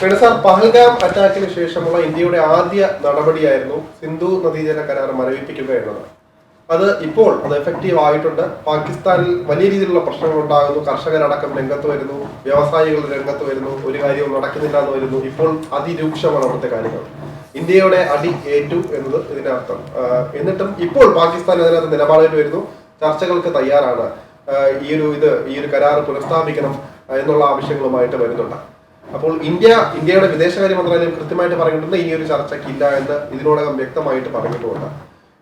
Sir Pahalgam അറ്റാക്കിന് ശേഷമുള്ള ഇന്ത്യയുടെ ആദ്യ നടപടിയായിരുന്നു സിന്ധു നദീജല കരാർ മരവിപ്പിക്കുക എന്നത്. അത് ഇപ്പോൾ അത് എഫക്റ്റീവ് ആയിട്ടുണ്ട്. പാകിസ്ഥാനിൽ വലിയ രീതിയിലുള്ള പ്രശ്നങ്ങൾ ഉണ്ടാകുന്നു കർഷകരടക്കം രംഗത്ത് വരുന്നു. വ്യവസായികൾ രംഗത്ത് വരുന്നു. ഒരു കാര്യവും നടക്കുന്നില്ല എന്ന് വരുന്നു. ഇപ്പോൾ അതിരൂക്ഷമാണ് അവിടുത്തെ കാര്യങ്ങൾ. ഇന്ത്യയുടെ അടി ഏറ്റു എന്നത് ഇതിന്റെ അർത്ഥം. എന്നിട്ടും ഇപ്പോൾ പാകിസ്ഥാൻ അതിനകത്ത് നിലപാടുകൾ വരുന്നു. ചർച്ചകൾക്ക് തയ്യാറാണ്. ഈ ഒരു ഇത് ഈ ഒരു കരാർ പുനഃസ്ഥാപിക്കണം എന്നുള്ള ആവശ്യങ്ങളുമായിട്ട് വരുന്നുണ്ട്. അപ്പോൾ ഇന്ത്യ ഇന്ത്യയുടെ വിദേശകാര്യ മന്ത്രാലയം കൃത്യമായിട്ട് പറഞ്ഞിട്ടുണ്ട് ഇനി ഒരു ചർച്ചയ്ക്കില്ല എന്ന് ഇതിനോടകം വ്യക്തമായിട്ട് പറഞ്ഞിട്ടുമുണ്ട്.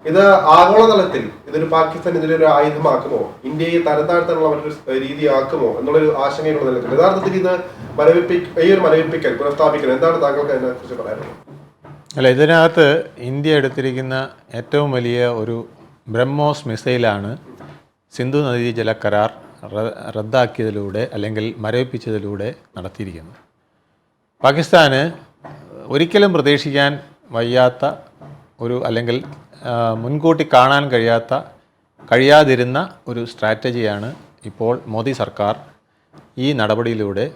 ഇത് ആഗോളതലത്തിൽ ഇതൊരു പാകിസ്ഥാൻ ഇതിലൊരു ആയുധമാക്കുമോ? ഇന്ത്യയെ തരംതാഴ്ത്താനുള്ള മറ്റൊരു രീതിയാക്കുമോ? എന്നുള്ളൊരു ആശങ്കയുള്ള നിലനിൽക്കുന്നു യഥാർത്ഥത്തിൽ ഇത് മരവിപ്പി ഈ ഒരു മരവിപ്പിക്കൽ പുനഃസ്ഥാപിക്കൽ എന്താണ് താങ്കൾക്ക് അതിനെക്കുറിച്ച് പറയാനുള്ളത്? അല്ല ഇതിനകത്ത് ഇന്ത്യ എടുത്തിരിക്കുന്ന ഏറ്റവും വലിയ ഒരു ബ്രഹ്മോസ് മിസൈലാണ് സിന്ധു നദീ ജല കരാർ റദ്ദാക്കിയതിലൂടെ അല്ലെങ്കിൽ മരവിപ്പിച്ചതിലൂടെ നടത്തിയിരിക്കുന്നത്. പാകിസ്ഥാന് ഒരിക്കലും പ്രതീക്ഷിക്കാൻ വയ്യാത്ത ഒരു അല്ലെങ്കിൽ മുൻകൂട്ടി കാണാൻ കഴിയാത്ത കഴിയാതിരുന്ന ഒരു സ്ട്രാറ്റജിയാണ് ഇപ്പോൾ മോദി സർക്കാർ ഈ നടപടിയിലൂടെ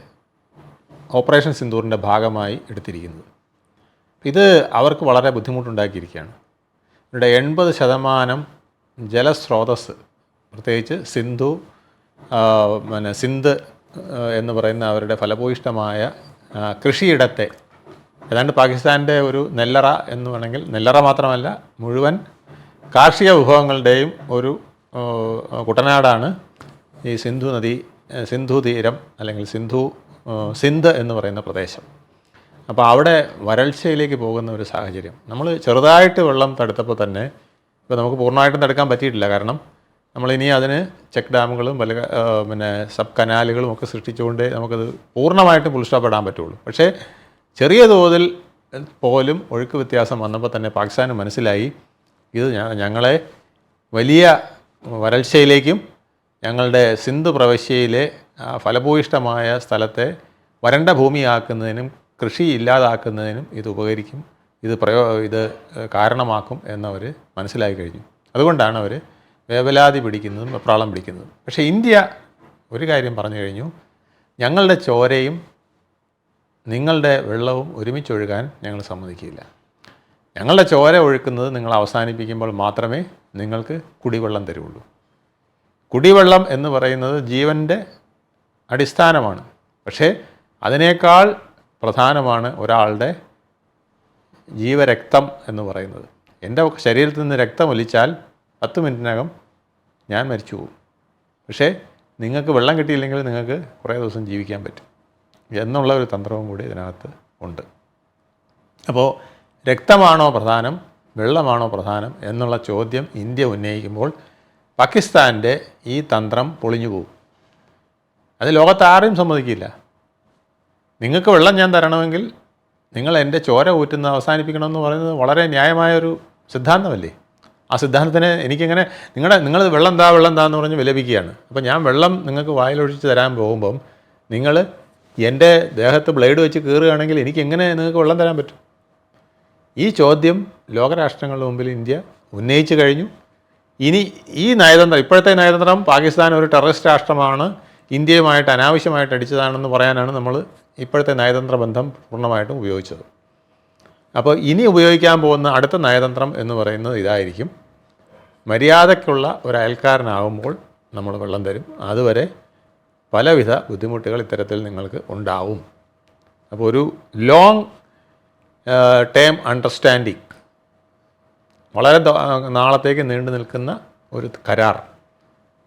ഓപ്പറേഷൻ സിന്ദൂറിന്റെ ഭാഗമായി എടുത്തിരിക്കുന്നത്. ഇത് അവർക്ക് വളരെ ബുദ്ധിമുട്ടുണ്ടാക്കിയിരിക്കുകയാണ്. ഇവിടെ എൺപത് ശതമാനം ജലസ്രോതസ് പ്രത്യേകിച്ച് സിന്ധു പിന്നെ സിന്ധ് എന്ന് പറയുന്ന അവരുടെ ഫലഭൂയിഷ്ടമായ കൃഷിയിടത്തെ ഏതാണ്ട് പാകിസ്ഥാന്റെ ഒരു നെല്ലറ എന്ന് വേണമെങ്കിൽ നെല്ലറ മാത്രമല്ല മുഴുവൻ കാർഷിക വിഭവങ്ങളുടെയും ഒരു കുട്ടനാടാണ് ഈ സിന്ധു നദി സിന്ധു തീരം അല്ലെങ്കിൽ സിന്ധു സിന്ധ് എന്ന് പറയുന്ന പ്രദേശം. അപ്പോൾ അവിടെ വരൾച്ചയിലേക്ക് പോകുന്ന ഒരു സാഹചര്യം. നമ്മൾ ചെറുതായിട്ട് വെള്ളം തടുത്തപ്പോൾ തന്നെ ഇപ്പോൾ നമുക്ക് പൂർണമായിട്ടും തടുക്കാൻ പറ്റിയിട്ടില്ല. കാരണം നമ്മളിനി അതിന് ചെക്ക് ഡാമുകളും പല പിന്നെ സബ് കനാലുകളും ഒക്കെ സൃഷ്ടിച്ചുകൊണ്ടേ നമുക്കത് പൂർണമായിട്ടും പുൽസ്റ്റോപ്പിടാൻ പറ്റുള്ളൂ. പക്ഷേ ചെറിയ തോതിൽ പോലും ഒഴുക്ക് വ്യത്യാസം വന്നപ്പോൾ തന്നെ പാകിസ്ഥാന് മനസ്സിലായി ഇത് ഞങ്ങളെ വലിയ വരൾച്ചയിലേക്കും ഞങ്ങളുടെ സിന്ധു പ്രവശ്യയിലെ ഫലഭൂയിഷ്ടമായ സ്ഥലത്തെ വരണ്ട ഭൂമിയാക്കുന്നതിനും കൃഷി ഇല്ലാതാക്കുന്നതിനും ഇത് ഉപകരിക്കും ഇത് പ്രയോ ഇത് കാരണമാക്കും എന്നവർ മനസ്സിലാക്കി കഴിഞ്ഞു. അതുകൊണ്ടാണ് അവർ വേവലാതി പിടിക്കുന്നതും വെപ്രാളം പിടിക്കുന്നതും. പക്ഷേ ഇന്ത്യ ഒരു കാര്യം പറഞ്ഞു കഴിഞ്ഞു. ഞങ്ങളുടെ ചോരയും നിങ്ങളുടെ വെള്ളവും ഒരുമിച്ചൊഴുകാൻ ഞങ്ങൾ സമ്മതിക്കില്ല. ഞങ്ങളുടെ ചോര ഒഴുക്കുന്നത് നിങ്ങൾ അവസാനിപ്പിക്കുമ്പോൾ മാത്രമേ നിങ്ങൾക്ക് കുടിവെള്ളം തരുള്ളൂ. കുടിവെള്ളം എന്ന് പറയുന്നത് ജീവന്റെ അടിസ്ഥാനമാണ്. പക്ഷേ അതിനേക്കാൾ പ്രധാനമാണ് ഒരാളുടെ ജീവരക്തം എന്ന് പറയുന്നത്. എന്റെ ശരീരത്തിൽ നിന്ന് രക്തം ഒലിച്ചാൽ പത്ത് മിനിറ്റിനകം ഞാൻ മരിച്ചു പോകും. പക്ഷേ നിങ്ങൾക്ക് വെള്ളം കിട്ടിയില്ലെങ്കിൽ നിങ്ങൾക്ക് കുറേ ദിവസം ജീവിക്കാൻ പറ്റും. എന്നുള്ള ഒരു തന്ത്രവും കൂടി ഇതിനകത്ത് ഉണ്ട്. അപ്പോൾ രക്തമാണോ പ്രധാനം വെള്ളമാണോ പ്രധാനം എന്നുള്ള ചോദ്യം ഇന്ത്യ ഉന്നയിക്കുമ്പോൾ പാകിസ്ഥാന്റെ ഈ തന്ത്രം പൊളിഞ്ഞു പോകും. അത് ലോകത്ത് ആരെയും സമ്മതിക്കില്ല. നിങ്ങൾക്ക് വെള്ളം ഞാൻ തരണമെങ്കിൽ നിങ്ങൾ എന്റെ ചോര ഊറ്റുന്ന അവസാനിപ്പിക്കണമെന്ന് പറയുന്നത് വളരെ ന്യായമായൊരു സിദ്ധാന്തമല്ലേ? ആ സിദ്ധാന്തത്തിന് എനിക്കിങ്ങനെ നിങ്ങളുടെ നിങ്ങൾ വെള്ളം താ വെള്ളം താ എന്ന് പറഞ്ഞ് വിലപിക്കുകയാണ്. അപ്പോൾ ഞാൻ വെള്ളം നിങ്ങൾക്ക് വായിലൊഴിച്ച് തരാൻ പോകുമ്പം നിങ്ങൾ എന്റെ ദേഹത്ത് ബ്ലേഡ് വെച്ച് കീറുകയാണെങ്കിൽ എനിക്ക് എങ്ങനെ നിങ്ങൾക്ക് വെള്ളം തരാൻ പറ്റും? ഈ ചോദ്യം ലോകരാഷ്ട്രങ്ങളുടെ മുമ്പിൽ ഇന്ത്യ ഉന്നയിച്ചു കഴിഞ്ഞു. ഇനി ഈ നയതന്ത്രം ഇപ്പോഴത്തെ നയതന്ത്രം പാകിസ്ഥാൻ ഒരു ടെററിസ്റ്റ് രാഷ്ട്രമാണ്. ഇന്ത്യയുമായിട്ട് അനാവശ്യമായിട്ട് അടിച്ചതാണെന്ന് പറയാനാണ് നമ്മൾ ഇപ്പോഴത്തെ നയതന്ത്ര ബന്ധം പൂർണമായിട്ടും ഉപയോഗിച്ചത്. അപ്പോൾ ഇനി ഉപയോഗിക്കാൻ പോകുന്ന അടുത്ത നയതന്ത്രം എന്ന് പറയുന്നത് ഇതായിരിക്കും. മര്യാദയ്ക്കുള്ള ഒരു അയൽക്കാരനാകുമ്പോൾ നമ്മൾ വെള്ളം തരും. അതുവരെ പലവിധ ബുദ്ധിമുട്ടുകൾ ഇത്തരത്തിൽ നിങ്ങൾക്ക് ഉണ്ടാവും. അപ്പോൾ ഒരു ലോങ് ടേം അണ്ടർസ്റ്റാൻഡിങ് വളരെ നാളത്തേക്ക് നീണ്ടു നിൽക്കുന്ന ഒരു കരാർ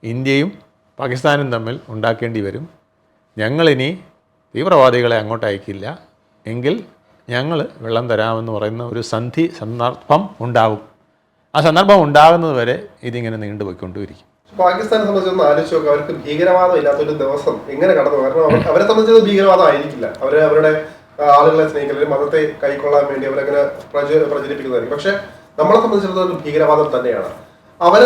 ഇന്ത്യയും പാകിസ്ഥാനും തമ്മിൽ ഉണ്ടാക്കേണ്ടി വരും. ഞങ്ങളിനി തീവ്രവാദികളെ അങ്ങോട്ട് അയക്കില്ല. എങ്കിൽ ഞങ്ങൾ വെള്ളം തരാമെന്ന് പറയുന്ന ഒരു സന്ധി സന്ദർഭം ഉണ്ടാവും. ആ സന്ദർഭം ഉണ്ടാകുന്നത് വരെ ഇതിങ്ങനെ നീണ്ടുപോയിക്കൊണ്ടിരിക്കും പാകിസ്ഥാനെ സംബന്ധിച്ചൊന്ന് ആലോചിച്ച് നോക്കുക അവർക്ക് ഭീകരവാദം ഇല്ലാത്തൊരു ദിവസം എങ്ങനെ കടന്നു? കാരണം അവരെ സംബന്ധിച്ചത് ഭീകരവാദം ആയിരിക്കില്ല. അവർ അവരുടെ ആളുകളെ സ്നേഹിക്കലും മതത്തെ കൈക്കൊള്ളാൻ വേണ്ടി അവരങ്ങനെ പ്രച- പ്രചരിപ്പിക്കുന്നതായിരിക്കും. പക്ഷെ നമ്മളെ സംബന്ധിച്ചിടത്തോളം ഭീകരവാദം തന്നെയാണ്. അവർ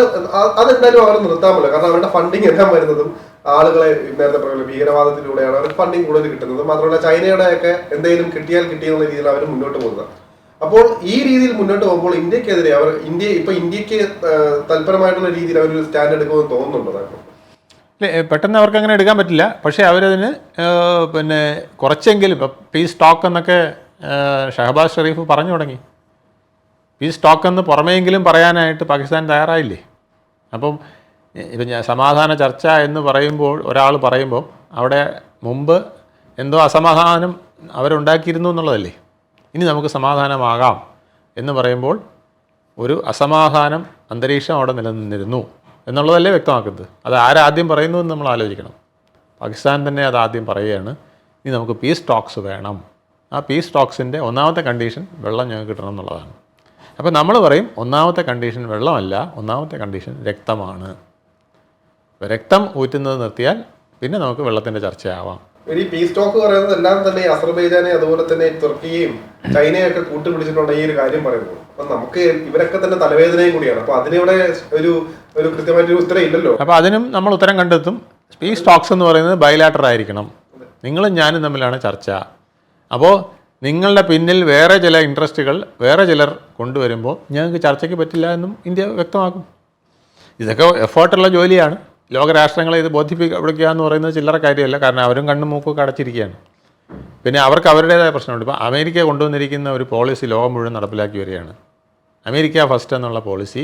അതെന്തായാലും അവർ നിർത്താമല്ലോ കാരണം അവരുടെ ഫണ്ടിങ് എല്ലാം വരുന്നതും ആളുകളെ നേരത്തെ പറഞ്ഞ ഭീകരവാദത്തിലൂടെയാണ് അവർ ഫണ്ടിങ് കൂടുതൽ കിട്ടുന്നത്. മാത്രമല്ല ചൈനയുടെ ഒക്കെ എന്തെങ്കിലും കിട്ടിയാൽ കിട്ടിയെന്നുള്ള രീതിയിൽ അവർ മുന്നോട്ട് പോകുന്നത്. അപ്പോൾ ഈ രീതിയിൽ മുന്നോട്ട് പോകുമ്പോൾ ഇന്ത്യക്കെതിരെ അവർ ഇന്ത്യ ഇപ്പൊ ഇന്ത്യയ്ക്ക് തൽപരമായിട്ടുള്ള രീതിയിൽ അവർ സ്റ്റാൻഡ് എടുക്കുമെന്ന് തോന്നുന്നുണ്ടോ താങ്കൾ പെട്ടെന്ന് അവർക്ക് അങ്ങനെ എടുക്കാൻ പറ്റില്ല. പക്ഷേ അവരതിന് പിന്നെ കുറച്ചെങ്കിലും ഇപ്പം പീസ് എന്നൊക്കെ ഷഹബാസ് ഷെറീഫ് പറഞ്ഞു തുടങ്ങി. പീസ് സ്റ്റോക്ക് എന്ന് പുറമെയെങ്കിലും പറയാനായിട്ട് പാകിസ്ഥാൻ തയ്യാറായില്ലേ? അപ്പം ഇപ്പം ഞാൻ സമാധാന ചർച്ച എന്ന് പറയുമ്പോൾ ഒരാൾ പറയുമ്പോൾ അവിടെ മുമ്പ് എന്തോ അസമാധാനം അവരുണ്ടാക്കിയിരുന്നു എന്നുള്ളതല്ലേ? ഇനി നമുക്ക് സമാധാനമാകാം എന്ന് പറയുമ്പോൾ ഒരു അസമാധാനം അന്തരീക്ഷം അവിടെ നിലനിന്നിരുന്നു എന്നുള്ളതല്ലേ വ്യക്തമാക്കുന്നത്. അത് ആരാദ്യം പറയുന്നു എന്ന് നമ്മൾ ആലോചിക്കണം. പാകിസ്ഥാൻ തന്നെ അത് ആദ്യം പറയുകയാണ് ഇനി നമുക്ക് പീസ് ടോക്സ് വേണം. ആ പീസ് ടോക്സിന്റെ ഒന്നാമത്തെ കണ്ടീഷൻ വെള്ളം ഞങ്ങൾക്ക് കിട്ടണം എന്നുള്ളതാണ്. അപ്പോൾ നമ്മൾ പറയും ഒന്നാമത്തെ കണ്ടീഷൻ വെള്ളമല്ല ഒന്നാമത്തെ കണ്ടീഷൻ രക്തമാണ്. രക്തം ഊറ്റുന്നത് നിർത്തിയാൽ പിന്നെ നമുക്ക് വെള്ളത്തിന്റെ ചർച്ചയാവാം. ഈ പീസ് ടോക്ക് പറയുന്നത് എല്ലാം തന്നെ അസർബൈജാനെ അതുപോലെ തന്നെ തുർക്കിയെയും ചൈനയൊക്കെ കൂട്ടുപിടിച്ചിട്ടുണ്ട് ഈ ഒരു കാര്യം പറയുന്നത് അപ്പൊ നമുക്ക് ഇവരൊക്കെ തന്നെ തലവേദനയും കൂടിയാണ്. അപ്പൊ അതിനിവിടെ ഒരു ഒരു കൃത്യമായിട്ടൊരു ഉത്തരം ഇല്ലല്ലോ. അപ്പൊ അതിനും നമ്മൾ ഉത്തരം കണ്ടെത്തും. പീസ് ടോക്സ് എന്ന് പറയുന്നത് ബൈലാറ്റർ ആയിരിക്കണം. നിങ്ങളും ഞാനും തമ്മിലാണ് ചർച്ച. അപ്പോൾ നിങ്ങളുടെ പിന്നിൽ വേറെ ചില ഇൻട്രസ്റ്റുകൾ വേറെ ചിലർ കൊണ്ടുവരുമ്പോൾ ഞങ്ങൾക്ക് ചർച്ചയ്ക്ക് പറ്റില്ല എന്നും ഇന്ത്യ വ്യക്തമാക്കും. ഇതൊക്കെ എഫേർട്ടുള്ള ജോലിയാണ്. ലോകരാഷ്ട്രങ്ങളെ ഇത് ബോധിപ്പിക്കുക എന്ന് പറയുന്നത് ചില്ലറ കാര്യമല്ല. കാരണം അവരും കണ്ണും മൂക്കും അടച്ചിരിക്കുകയാണ്. പിന്നെ അവർക്ക് അവരുടേതായ പ്രശ്നമുണ്ട്. ഇപ്പോൾ അമേരിക്ക കൊണ്ടുവന്നിരിക്കുന്ന ഒരു പോളിസി ലോകം മുഴുവൻ നടപ്പിലാക്കി വരികയാണ്. അമേരിക്ക ഫസ്റ്റ് എന്നുള്ള പോളിസി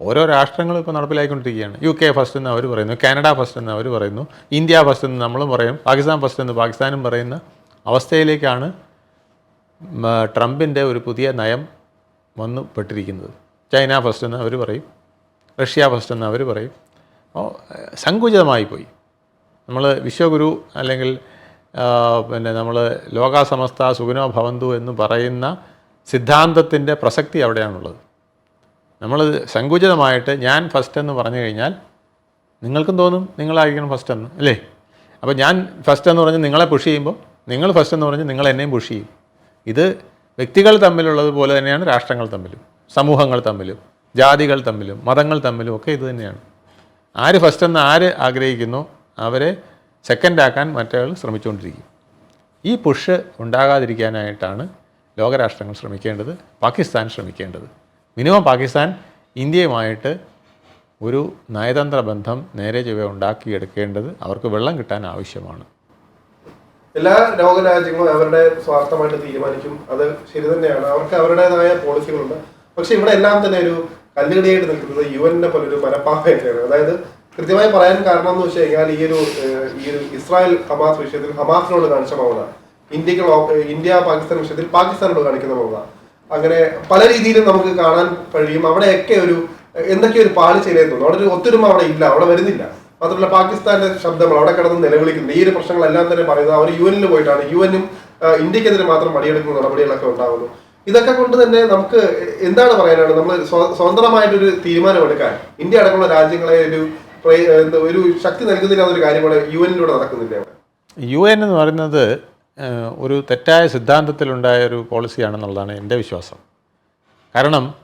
ഓരോ രാഷ്ട്രങ്ങളും ഇപ്പോൾ നടപ്പിലാക്കിക്കൊണ്ടിരിക്കുകയാണ് യു കെ ഫസ്റ്റ് എന്ന് അവർ പറയുന്നു. കാനഡ ഫസ്റ്റ് എന്ന് അവർ പറയുന്നു. ഇന്ത്യ ഫസ്റ്റ് എന്ന് നമ്മളും പറയും. പാകിസ്ഥാൻ ഫസ്റ്റ് എന്ന് പാകിസ്ഥാനും പറയുന്ന അവസ്ഥയിലേക്കാണ് ട്രംപിന്റെ ഒരു പുതിയ നയം വന്നു പെട്ടിരിക്കുന്നത് ചൈന ഫസ്റ്റ് എന്ന് അവർ പറയും. റഷ്യ ഫസ്റ്റ് എന്ന് അവർ പറയും. സങ്കുചിതമായി പോയി നമ്മൾ വിശ്വഗുരു അല്ലെങ്കിൽ പിന്നെ നമ്മൾ ലോകാസമസ്ത സുഗുനോ ഭവന്തു എന്ന് പറയുന്ന സിദ്ധാന്തത്തിന്റെ പ്രസക്തി അവിടെയാണുള്ളത്. നമ്മൾ സങ്കുചിതമായിട്ട് ഞാൻ ഫസ്റ്റ് എന്ന് പറഞ്ഞു കഴിഞ്ഞാൽ നിങ്ങൾക്കും തോന്നും നിങ്ങളായിരിക്കണം ഫസ്റ്റ് എന്ന് അല്ലേ? അപ്പോൾ ഞാൻ ഫസ്റ്റ് എന്ന് പറഞ്ഞ് നിങ്ങളെ പുഷ് ചെയ്യുമ്പോൾ നിങ്ങൾ ഫസ്റ്റ് എന്ന് പറഞ്ഞ് നിങ്ങൾ എന്നെയും പുഷ് ചെയ്യും. ഇത് വ്യക്തികൾ തമ്മിലുള്ളത് പോലെ തന്നെയാണ് രാഷ്ട്രങ്ങൾ തമ്മിലും സമൂഹങ്ങൾ തമ്മിലും ജാതികൾ തമ്മിലും മതങ്ങൾ തമ്മിലും ഒക്കെ ഇത് തന്നെയാണ്. ആര് ഫസ്റ്റ് എന്ന് ആര് ആഗ്രഹിക്കുന്നു അവരെ സെക്കൻഡാക്കാൻ മറ്റേയാൾ ശ്രമിച്ചുകൊണ്ടിരിക്കും. ഈ പുഷ് ഉണ്ടാകാതിരിക്കാനായിട്ടാണ് ലോകരാഷ്ട്രങ്ങൾ ശ്രമിക്കേണ്ടത് പാകിസ്ഥാൻ ശ്രമിക്കേണ്ടത്. മിനിമം പാകിസ്ഥാൻ ഇന്ത്യയുമായിട്ട് ഒരു നയതന്ത്ര ബന്ധം നേരെ ചൊവ്വ ഉണ്ടാക്കിയെടുക്കേണ്ടത് അവർക്ക് വെള്ളം കിട്ടാൻ ആവശ്യമാണ്. എല്ലാ ലോകരാജ്യങ്ങളും അവരുടെ സ്വാർത്ഥമായിട്ട് തീരുമാനിക്കും. അത് ശരി തന്നെയാണ്. അവർക്ക് അവരുടേതായ പോളിസികളുണ്ട് പക്ഷെ ഇവിടെ എല്ലാം തന്നെ ഒരു കല്ലുകടിയായിട്ട് നിൽക്കുന്നത് യു എന്നെ പോലെ ഒരു മനപ്പാകയൊക്കെയാണ് അതായത് കൃത്യമായി പറയാൻ കാരണം എന്ന് വെച്ച് കഴിഞ്ഞാൽ ഈ ഒരു ഈ ഒരു ഇസ്രായേൽ ഹമാസ് വിഷയത്തിൽ ഹമാസിനോട് കാണിച്ച മൗന. ഇന്ത്യയ്ക്ക് ഇന്ത്യ പാകിസ്ഥാൻ വിഷയത്തിൽ പാകിസ്ഥാനോട് കാണിക്കുന്ന മൗന. അങ്ങനെ പല രീതിയിലും നമുക്ക് കാണാൻ കഴിയും. അവിടെയൊക്കെ ഒരു എന്തൊക്കെ ഒരു പാളിച്ചയിലേക്ക് തോന്നുന്നു അവിടെ ഒരു ഒത്തൊരുമ അവിടെ ഇല്ല അവിടെ വരുന്നില്ല. മാത്രമല്ല പാകിസ്ഥാന്റെ ശബ്ദങ്ങൾ അവിടെ കിടന്ന് നിലവിളിക്കുന്നു ഈ ഒരു പ്രശ്നങ്ങളെല്ലാം തന്നെ പറയുന്നത് അവർ യു എനിൽ പോയിട്ടാണ്. യു എനും ഇന്ത്യക്കെതിരെ മാത്രം മടിയെടുക്കുന്ന നടപടികളൊക്കെ ഉണ്ടാകുന്നു ഇതൊക്കെ കൊണ്ട് തന്നെ നമുക്ക് എന്താണ് പറയാനുള്ളത്? നമ്മൾ സ്വ- സ്വതന്ത്രമായിട്ടൊരു തീരുമാനമെടുക്കാൻ ഇന്ത്യ അടക്കമുള്ള രാജ്യങ്ങളെ ഒരു ഒരു ശക്തി നൽകുന്നില്ല എന്നൊരു കാര്യം കൂടെ യു എന്നിലൂടെ നടക്കുന്നില്ല യു എൻ എന്ന് പറയുന്നത് ഒരു തെറ്റായ സിദ്ധാന്തത്തിലുണ്ടായ ഒരു പോളിസിയാണെന്നുള്ളതാണ് എന്റെ വിശ്വാസം. കാരണം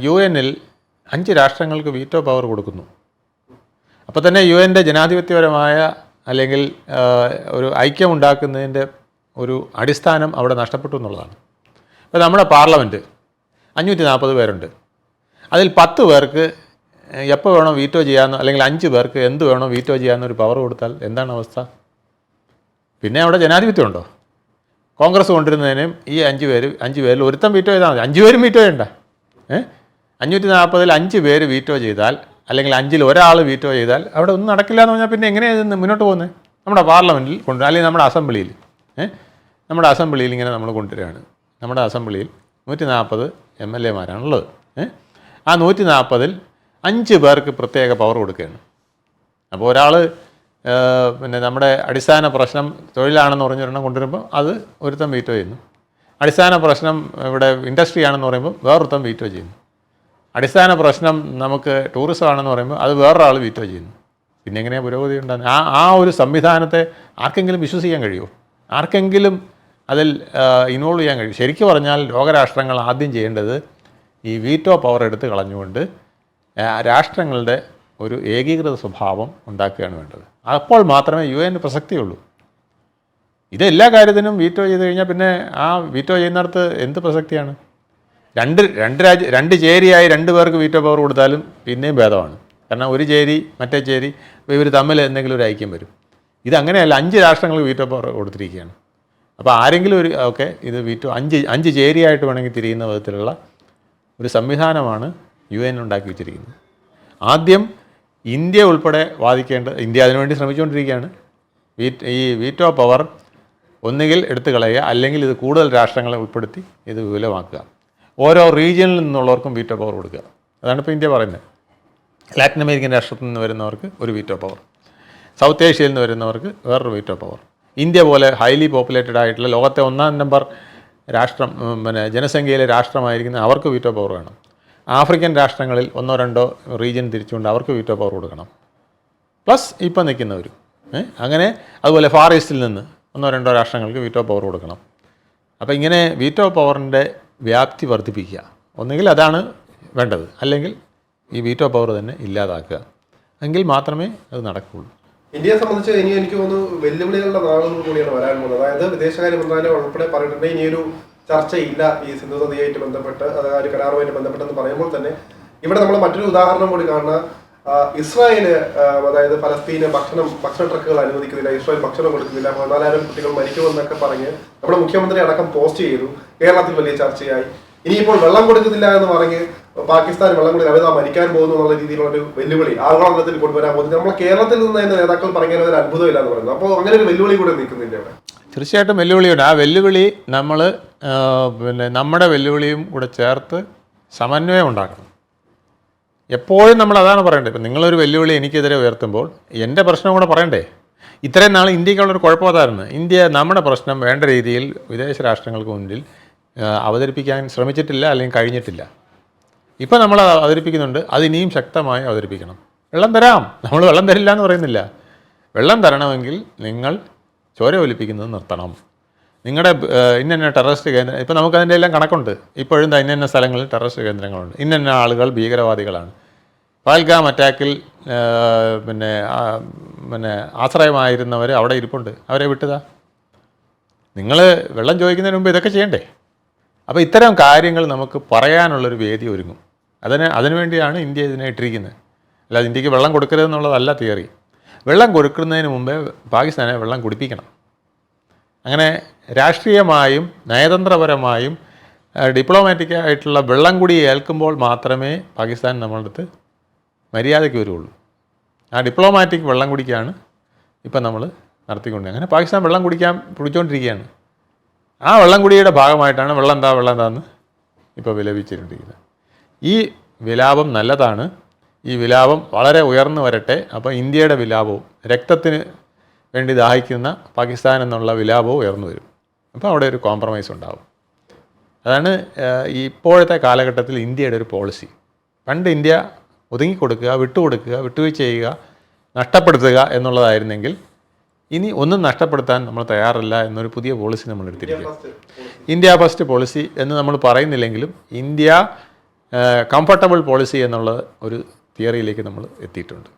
യു എന്നിൽ അഞ്ച് രാഷ്ട്രങ്ങൾക്ക് വീറ്റോ പവർ കൊടുക്കുന്നു. അപ്പോൾ തന്നെ യു എന്റെ ജനാധിപത്യപരമായ അല്ലെങ്കിൽ ഒരു ഐക്യമുണ്ടാക്കുന്നതിന്റെ ഒരു അടിസ്ഥാനം അവിടെ നഷ്ടപ്പെട്ടു എന്നുള്ളതാണ്. നമ്മുടെ പാർലമെന്റ് അഞ്ഞൂറ്റി നാൽപ്പത് പേരുണ്ട്. അതിൽ പത്ത് പേർക്ക് എപ്പോൾ വേണോ വീറ്റോ ചെയ്യാമെന്നോ അല്ലെങ്കിൽ അഞ്ച് പേർക്ക് എന്ത് വേണോ വീറ്റോ ചെയ്യാമെന്നൊരു പവർ കൊടുത്താൽ എന്താണ് അവസ്ഥ? പിന്നെ അവിടെ ജനാധിപത്യം ഉണ്ടോ? കോൺഗ്രസ് കൊണ്ടിരുന്നതിനും ഈ അഞ്ച് പേര് അഞ്ച് പേരിൽ ഒരുത്തം വീറ്റോ ചെയ്താൽ മതി. അഞ്ച് പേരും വീറ്റോ ചെയ്യണ്ട. ഏ? അഞ്ഞൂറ്റി നാൽപ്പതിൽ അഞ്ച് പേര് വീറ്റോ ചെയ്താൽ അല്ലെങ്കിൽ അഞ്ചിൽ ഒരാൾ വീറ്റോ ചെയ്താൽ അവിടെ ഒന്നും നടക്കില്ല എന്ന് പറഞ്ഞാൽ പിന്നെ എങ്ങനെയാണ് മുന്നോട്ട് പോകുന്നത്? നമ്മുടെ പാർലമെന്റിൽ കൊണ്ട് അല്ലെങ്കിൽ നമ്മുടെ അസംബ്ലിയിൽ ഏഹ് നമ്മുടെ അസംബ്ലിയിൽ ഇങ്ങനെ നമ്മൾ കൊണ്ടുവരികയാണ്. നമ്മുടെ അസംബ്ലിയിൽ നൂറ്റി നാൽപ്പത് എം എൽ എമാരാണുള്ളത് ആ നൂറ്റി നാൽപ്പതിൽ അഞ്ച് പേർക്ക് പ്രത്യേക പവർ കൊടുക്കുകയാണ്. അപ്പോൾ ഒരാൾ പിന്നെ നമ്മുടെ അടിസ്ഥാന പ്രശ്നം തൊഴിലാണെന്ന് പറഞ്ഞൊരെണ്ണം കൊണ്ടുവരുമ്പോൾ അത് ഒരുത്തം വീറ്റോ ചെയ്യുന്നു. അടിസ്ഥാന പ്രശ്നം ഇവിടെ ഇൻഡസ്ട്രി ആണെന്ന് പറയുമ്പോൾ വേറൊരുത്തം വീറ്റോ ചെയ്യുന്നു. അടിസ്ഥാന പ്രശ്നം നമുക്ക് ടൂറിസം ആണെന്ന് പറയുമ്പോൾ അത് വേറൊരാൾ വീറ്റോ ചെയ്യുന്നു. പിന്നെ എങ്ങനെയാണ് പുരോഗതി ഉണ്ടാകുന്നത്? ആ ആ ഒരു സംവിധാനത്തെ ആർക്കെങ്കിലും വിശ്വസിക്കാൻ കഴിയുമോ? ആർക്കെങ്കിലും അതിൽ ഇൻവോൾവ് ചെയ്യാൻ കഴിയും. ശരിക്കും പറഞ്ഞാൽ ലോകരാഷ്ട്രങ്ങൾ ആദ്യം ചെയ്യേണ്ടത് ഈ വീറ്റോ പവർ എടുത്ത് കളഞ്ഞുകൊണ്ട് രാഷ്ട്രങ്ങളുടെ ഒരു ഏകീകൃത സ്വഭാവം ഉണ്ടാക്കുകയാണ് വേണ്ടത്. അപ്പോൾ മാത്രമേ യു എന് പ്രസക്തിയുള്ളൂ. ഇത് എല്ലാ കാര്യത്തിനും വീറ്റോ ചെയ്ത് കഴിഞ്ഞാൽ പിന്നെ ആ വീറ്റോ ചെയ്യുന്നിടത്ത് എന്ത് പ്രസക്തിയാണ്? രണ്ട് രണ്ട് രാജ്യ രണ്ട് ചേരിയായി രണ്ട് പേർക്ക് വീറ്റോ പവർ കൊടുത്താലും പിന്നെയും ഭേദമാണ്. കാരണം ഒരു ചേരി മറ്റേ ചേരി ഇവർ തമ്മിൽ എന്തെങ്കിലും ഒരു ഐക്യം വരും. ഇതങ്ങനെയല്ല അഞ്ച് രാഷ്ട്രങ്ങൾ വീറ്റോ പവർ കൊടുത്തിരിക്കുകയാണ്. അപ്പോൾ ആരെങ്കിലും ഒരു ഓക്കെ ഇത് വീറ്റോ അഞ്ച് അഞ്ച് ചേരിയായിട്ട് വേണമെങ്കിൽ തിരിയുന്ന വിധത്തിലുള്ള ഒരു സംവിധാനമാണ് യു എൻ ഉണ്ടാക്കി വെച്ചിരിക്കുന്നത്. ആദ്യം ഇന്ത്യ ഉൾപ്പെടെ വാദിക്കേണ്ട ഇന്ത്യ അതിനുവേണ്ടി ശ്രമിച്ചുകൊണ്ടിരിക്കുകയാണ്. ഈ വീറ്റോ പവർ ഒന്നുകിൽ എടുത്തു കളയുക അല്ലെങ്കിൽ ഇത് കൂടുതൽ രാഷ്ട്രങ്ങളെ ഉൾപ്പെടുത്തി ഇത് വിപുലമാക്കുക. ഓരോ റീജിയനിൽ നിന്നുള്ളവർക്കും വീറ്റോ പവർ കൊടുക്കുക. അതാണ് ഇപ്പോൾ ഇന്ത്യ പറയുന്നത്. ലാറ്റിൻ അമേരിക്കൻ രാഷ്ട്രത്തിൽ നിന്ന് വരുന്നവർക്ക് ഒരു വീറ്റോ പവർ. സൗത്ത് ഏഷ്യയിൽ നിന്ന് വരുന്നവർക്ക് വേറൊരു വീറ്റോ പവർ. ഇന്ത്യ പോലെ ഹൈലി പോപ്പുലേറ്റഡ് ആയിട്ടുള്ള ലോകത്തെ ഒന്നാം നമ്പർ രാഷ്ട്രം പിന്നെ ജനസംഖ്യയിലെ രാഷ്ട്രമായിരിക്കുന്ന അവർക്ക് വീറ്റോ പവർ വേണം. ആഫ്രിക്കൻ രാഷ്ട്രങ്ങളിൽ ഒന്നോ രണ്ടോ റീജിയൻ തിരിച്ചുകൊണ്ട് അവർക്ക് വീറ്റോ പവർ കൊടുക്കണം. പ്ലസ് ഇപ്പം നിൽക്കുന്നവരും അങ്ങനെ അതുപോലെ ഫാർ ഈസ്റ്റിൽ നിന്ന് ഒന്നോ രണ്ടോ രാഷ്ട്രങ്ങൾക്ക് വീറ്റോ പവർ കൊടുക്കണം. അപ്പോൾ ഇങ്ങനെ വീറ്റോ പവറിന്റെ വ്യാപ്തി വർദ്ധിപ്പിക്കുക. ഒന്നുകിൽ അതാണ് വേണ്ടത് അല്ലെങ്കിൽ ഈ വീറ്റോ പവർ തന്നെ ഇല്ലാതാക്കുക. എങ്കിൽ മാത്രമേ അത് നടക്കുകയുള്ളൂ. ഇന്ത്യയെ സംബന്ധിച്ച് ഇനി എനിക്ക് തോന്നുന്നു വെല്ലുവിളികളുടെ നാളുകൾ കൂടിയാണ് വരാൻ പോകുന്നത്. അതായത് വിദേശകാര്യ മന്ത്രാലയം ഉൾപ്പെടെ പറഞ്ഞിട്ടുണ്ട് ഇനിയൊരു ചർച്ചയില്ല ഈ സിന്ധു നദിയായിട്ട് ബന്ധപ്പെട്ട് അതായത് ഒരു കരാറുമായിട്ട് ബന്ധപ്പെട്ടെന്ന് പറയുമ്പോൾ തന്നെ ഇവിടെ നമ്മൾ മറ്റൊരു ഉദാഹരണം കൂടി കാണുന്ന ഇസ്രായേൽ അതായത് ഫലസ്തീന് ഭക്ഷണം ഭക്ഷണ ട്രക്കുകൾ അനുവദിക്കുന്നില്ല ഇസ്രായേൽ ഭക്ഷണം കൊടുക്കുന്നില്ല. പതിനാലായിരം കുട്ടികൾ മരിക്കുമെന്നൊക്കെ പറഞ്ഞ് നമ്മുടെ മുഖ്യമന്ത്രി അടക്കം പോസ്റ്റ് ചെയ്തു. കേരളത്തിൽ വലിയ ചർച്ചയായി. ഇനിയിപ്പോൾ വെള്ളം കൊടുക്കുന്നില്ല എന്ന് പറഞ്ഞ് പാകിസ്ഥാൻ വെള്ളം കൊടുക്കില്ല അവിതാ മരിക്കാൻ പോകുന്നു എന്നുള്ള രീതിയിലുള്ള ഒരു വെല്ലുവിളി ആഗോളതലത്തിൽ കൊണ്ടുവരാൻ പോകുന്നത് നമ്മൾ കേരളത്തിൽ നിന്ന് തന്നെ നേതാക്കൾ പറഞ്ഞാൽ ഒരു അത്ഭുതമില്ല എന്ന് പറയുന്നത് അപ്പോൾ അങ്ങനെ ഒരു വെല്ലുവിളി കൂടെ നിൽക്കുന്നില്ല അവിടെ തീർച്ചയായിട്ടും വെല്ലുവിളിയുണ്ട്. ആ വെല്ലുവിളി നമ്മൾ പിന്നെ നമ്മുടെ വെല്ലുവിളിയും കൂടെ ചേർത്ത് സമന്വയം ഉണ്ടാക്കണം. എപ്പോഴും നമ്മൾ അതാണ് പറയേണ്ടത്. ഇപ്പം നിങ്ങളൊരു വെല്ലുവിളി എനിക്കെതിരെ ഉയർത്തുമ്പോൾ എന്റെ പ്രശ്നം കൂടെ പറയണ്ടേ? ഇത്രയും നാൾ ഇന്ത്യക്കുള്ളൊരു കുഴപ്പം അതായിരുന്നു ഇന്ത്യ നമ്മുടെ പ്രശ്നം വേണ്ട രീതിയിൽ വിദേശ രാഷ്ട്രങ്ങൾക്ക് മുന്നിൽ അവതരിപ്പിക്കാൻ ശ്രമിച്ചിട്ടില്ല അല്ലെങ്കിൽ കഴിഞ്ഞിട്ടില്ല. ഇപ്പം നമ്മൾ അവതരിപ്പിക്കുന്നുണ്ട്. അത് ഇനിയും ശക്തമായി അവതരിപ്പിക്കണം. വെള്ളം തരാം. നമ്മൾ വെള്ളം തരില്ല എന്ന് പറയുന്നില്ല. വെള്ളം തരണമെങ്കിൽ നിങ്ങൾ ചോര ഒലിപ്പിക്കുന്നത് നിർത്തണം. നിങ്ങളുടെ ഇന്ന ടെററിസ്റ്റ് കേന്ദ്രം ഇപ്പം നമുക്കതിന്റെ എല്ലാം കണക്കുണ്ട്. ഇപ്പോഴും ഇന്ന സ്ഥലങ്ങളിൽ ടെററിസ്റ്റ് കേന്ദ്രങ്ങളുണ്ട്. ഇന്ന ആളുകൾ ഭീകരവാദികളാണ്. പാൽഗാം അറ്റാക്കിൽ പിന്നെ പിന്നെ ആശ്രയമായിരുന്നവർ അവിടെ ഇരിപ്പുണ്ട്. അവരെ വിട്ടുതാ നിങ്ങൾ വെള്ളം ചോദിക്കുന്നതിന് മുമ്പ് ഇതൊക്കെ ചെയ്യണ്ടേ? അപ്പോൾ ഇത്തരം കാര്യങ്ങൾ നമുക്ക് പറയാനുള്ളൊരു വേദി ഒരുങ്ങും. അതിന് അതിനുവേണ്ടിയാണ് ഇന്ത്യ ഇതിനെ ഇട്ടിരിക്കുന്നത്. അല്ലാതെ ഇന്ത്യയ്ക്ക് വെള്ളം കൊടുക്കരുതെന്നുള്ളതല്ല തിയറി. വെള്ളം കൊടുക്കുന്നതിന് മുമ്പേ പാകിസ്ഥാനെ വെള്ളം കുടിപ്പിക്കണം. അങ്ങനെ രാഷ്ട്രീയമായും നയതന്ത്രപരമായും ഡിപ്ലോമാറ്റിക് ആയിട്ടുള്ള വെള്ളം കൂടി ഏൽക്കുമ്പോൾ മാത്രമേ പാകിസ്ഥാൻ നമ്മളുടെ അടുത്ത് മര്യാദയ്ക്ക് വരുള്ളൂ. ആ ഡിപ്ലോമാറ്റിക് വെള്ളം കുടിക്കാണ് ഇപ്പം നമ്മൾ നടത്തിക്കൊണ്ട് അങ്ങനെ പാകിസ്ഥാൻ വെള്ളം കുടിക്കാൻ പിടിച്ചുകൊണ്ടിരിക്കുകയാണ് ആ വെള്ളം കുടിയുടെ ഭാഗമായിട്ടാണ് വെള്ളം എന്താ വെള്ളം എന്താന്ന് ഇപ്പോൾ വിലപിച്ചിട്ടുണ്ടിരിക്കുന്നത് ഈ വിലാപം നല്ലതാണ്. ഈ വിലാപം വളരെ ഉയർന്നു വരട്ടെ. അപ്പോൾ ഇന്ത്യയുടെ വിലാപവും രക്തത്തിന് വേണ്ടി ദാഹിക്കുന്ന പാകിസ്ഥാൻ എന്നുള്ള വിലാപവും ഉയർന്നു വരും. അപ്പോൾ അവിടെ ഒരു കോംപ്രമൈസ് ഉണ്ടാവും. അതാണ് ഇപ്പോഴത്തെ കാലഘട്ടത്തിൽ ഇന്ത്യയുടെ ഒരു പോളിസി പണ്ട് ഇന്ത്യ ഒതുങ്ങിക്കൊടുക്കുക വിട്ടുകൊടുക്കുക വിട്ടുവീഴ്ച ചെയ്യുക നഷ്ടപ്പെടുത്തുക എന്നുള്ളതായിരുന്നെങ്കിൽ ഇനി ഒന്നും നഷ്ടപ്പെടുത്താൻ നമ്മൾ തയ്യാറല്ല എന്നൊരു പുതിയ പോളിസി നമ്മൾ എടുത്തിരിക്കുക ഇന്ത്യ ഫസ്റ്റ് പോളിസി എന്ന് നമ്മൾ പറയുന്നില്ലെങ്കിലും ഇന്ത്യ കംഫർട്ടബിൾ പോളിസി എന്നുള്ള ഒരു തിയറിയിലേക്ക് നമ്മൾ എത്തിയിട്ടുണ്ട്.